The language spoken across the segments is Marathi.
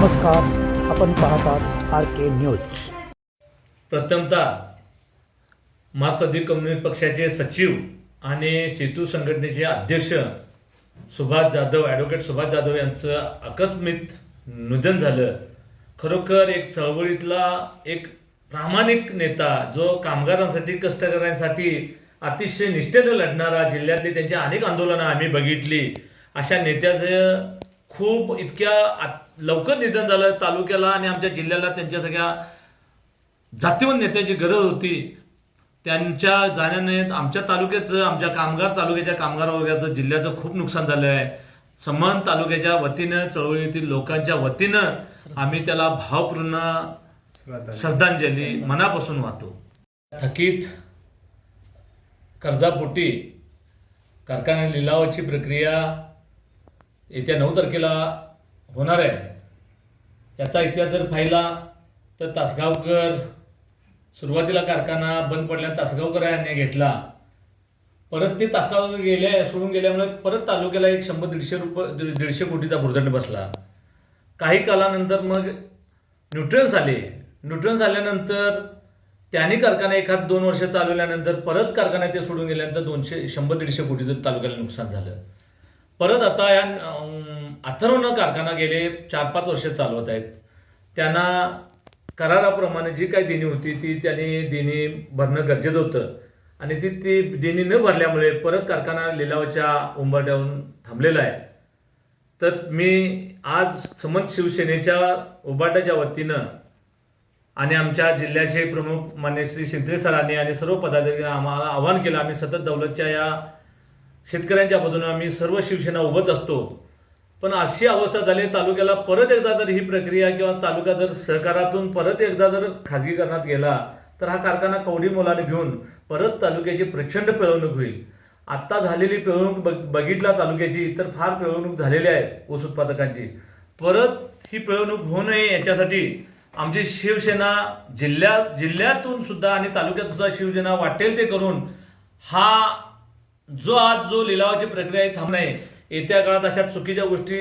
नमस्कार आपण पाहतात आर के न्यूज प्रथमतः मार्क्सवादी कम्युनिस्ट पक्षाचे सचिव आणि सेतू संघटनेचे अध्यक्ष सुभाष जाधव ॲडव्होकेट सुभाष जाधव यांचं आकस्मित निधन झालं. खरोखर एक चळवळीतला एक प्रामाणिक नेता जो कामगारांसाठी कष्टकऱ्यांसाठी अतिशय निष्ठेनं लढणारा जिल्ह्यातली त्यांची अनेक आंदोलनं आम्ही बघितली. अशा नेत्याचं खूप इतक्या आत- लवकर निधन झालं तालुक्याला आणि आमच्या जिल्ह्याला त्यांच्या सगळ्या जातीवंत नेत्याची गरज होती. त्यांच्या जाण्याने आमच्या तालुक्याचं आमच्या कामगार तालुक्याच्या कामगार वर्गाचं जिल्ह्याचं खूप नुकसान झालं आहे. समान तालुक्याच्या वतीनं चळवळीतील लोकांच्या वतीनं आम्ही त्याला भावपूर्ण श्रद्धांजली. मनापासून वाहतो. थकीत कर्जापोटी कारखाना लिलावाची प्रक्रिया येत्या नऊ तारखेला होणार आहे. याचा इतिहास जर पाहिला तर तासगावकर सुरुवातीला कारखाना बंद पडल्यानं तासगावकर यांनी घेतला. परत ते तासगाव गेल्या सोडून गेल्यामुळे परत तालुक्याला एक शंभर दीडशे रुपये दीडशे कोटीचा भुर्दंड बसला. काही कालानंतर मग न्यूट्रन्स आले. न्यूट्रन्स आल्यानंतर त्यांनी कारखाना एखाद दोन वर्ष चालवल्यानंतर परत कारखाना ते सोडून गेल्यानंतर दोनशे शंभर दीडशे कोटीचं तालुक्याला नुकसान झालं. परत आता या अथर्वनं कारखाना गेले चार पाच वर्ष चालवत आहेत. त्यांना कराराप्रमाणे जी काही देणी होती ती त्यांनी देणी भरणं गरजेचं होतं. आणि ती ती देणी न भरल्यामुळे परत कारखाना लिलावाच्या उंबरठ्यावरून थांबलेला आहे. तर मी आज समंत शिवसेनेच्या उभाटाच्या वतीनं आणि आमच्या जिल्ह्याचे प्रमुख मान्य श्री शिंदे सरांनी आणि सर्व पदाधिकाऱ्यांनी आम्हाला आवाहन केलं. आम्ही सतत दौलतच्या या शेतकऱ्यांच्या बाजूनं आम्ही सर्व शिवसेना उभत असतो. पण अशी अवस्था झाली तालुक्याला परत एकदा जर ही प्रक्रिया किंवा तालुका जर सहकारातून परत एकदा जर खाजगीकरणात गेला तर हा कारखाना कवडी मोलाने घेऊन परत तालुक्याची प्रचंड पिळवणूक होईल. आत्ता झालेली पिळवणूक बघ बघितला तालुक्याची तर फार पिळवणूक झालेली आहे ऊस उत्पादकांची. परत ही पिळवणूक होऊ नये याच्यासाठी आमची शिवसेना जिल्ह्यात जिल्ह्यातून सुद्धा आणि तालुक्यात सुद्धा शिवसेना वाटेल ते करून हा जो आज जो लिलावाची प्रक्रिया आहे थांबणार आहे. येत्या काळात अशा चुकीच्या गोष्टी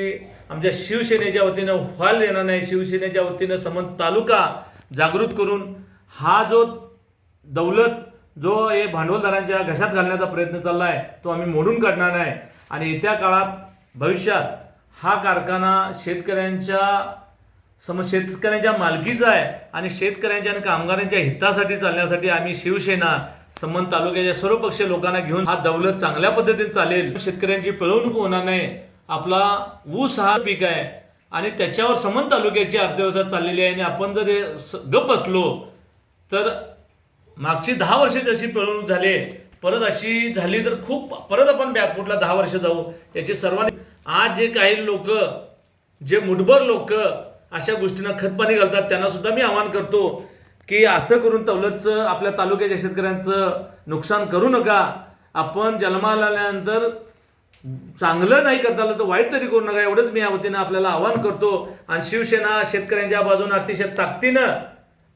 आमच्या शिवसेनेच्या वतीनं व्हायला देणार नाही. शिवसेनेच्या वतीनं समंत तालुका जागृत करून हा जो दौलत जो हे भांडवलदारांच्या घशात घालण्याचा प्रयत्न चालला आहे तो आम्ही मोडून काढणार नाही. आणि येत्या काळात भविष्यात हा कारखाना शेतकऱ्यांच्या सम शेतकऱ्यांच्या मालकीचा आहे. आणि शेतकऱ्यांच्या आणि कामगारांच्या हितासाठी चालण्यासाठी आम्ही शिवसेना संबंध तालुक्याच्या सर्वपक्षीय लोकांना घेऊन हा दौलत चांगल्या पद्धतीने चालेल. शेतकऱ्यांची पिळवणूक होणार नाही. आपला ऊस हा पीक आहे. आणि त्याच्यावर संबंध तालुक्याची अर्थव्यवस्था चाललेली आहे. आणि आपण जर गप असलो तर मागची दहा वर्ष जशी पिळवणूक झाली परत अशी झाली तर खूप परत आपण बॅकफुटला दहा वर्ष जाऊ. याची सर्वांनी आज जे काही लोक जे मुठभर लोक अशा गोष्टींना खतपाणी घालतात त्यांना सुद्धा मी आवाहन करतो की असं करून तवलतचं आपल्या तालुक्याच्या शेतकऱ्यांचं नुकसान करू नका. आपण जन्माला आल्यानंतर चांगलं नाही करता आलं तर वाईट तरी करू नका. एवढंच मी या वतीनं आपल्याला आवाहन करतो. आणि शिवसेना शेतकऱ्यांच्या बाजूनं अतिशय ताकदीनं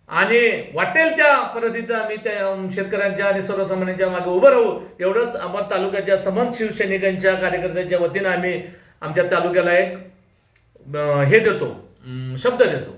आणि वाटेल त्या पद्धतीनं आम्ही त्या शेतकऱ्यांच्या आणि सर्वसामान्यांच्या मागे उभं राहू. एवढंच आपण तालुक्याच्या समंत शिवसैनिकांच्या कार्यकर्त्यांच्या वतीनं आम्ही आमच्या तालुक्याला एक हे देतो शब्द देतो.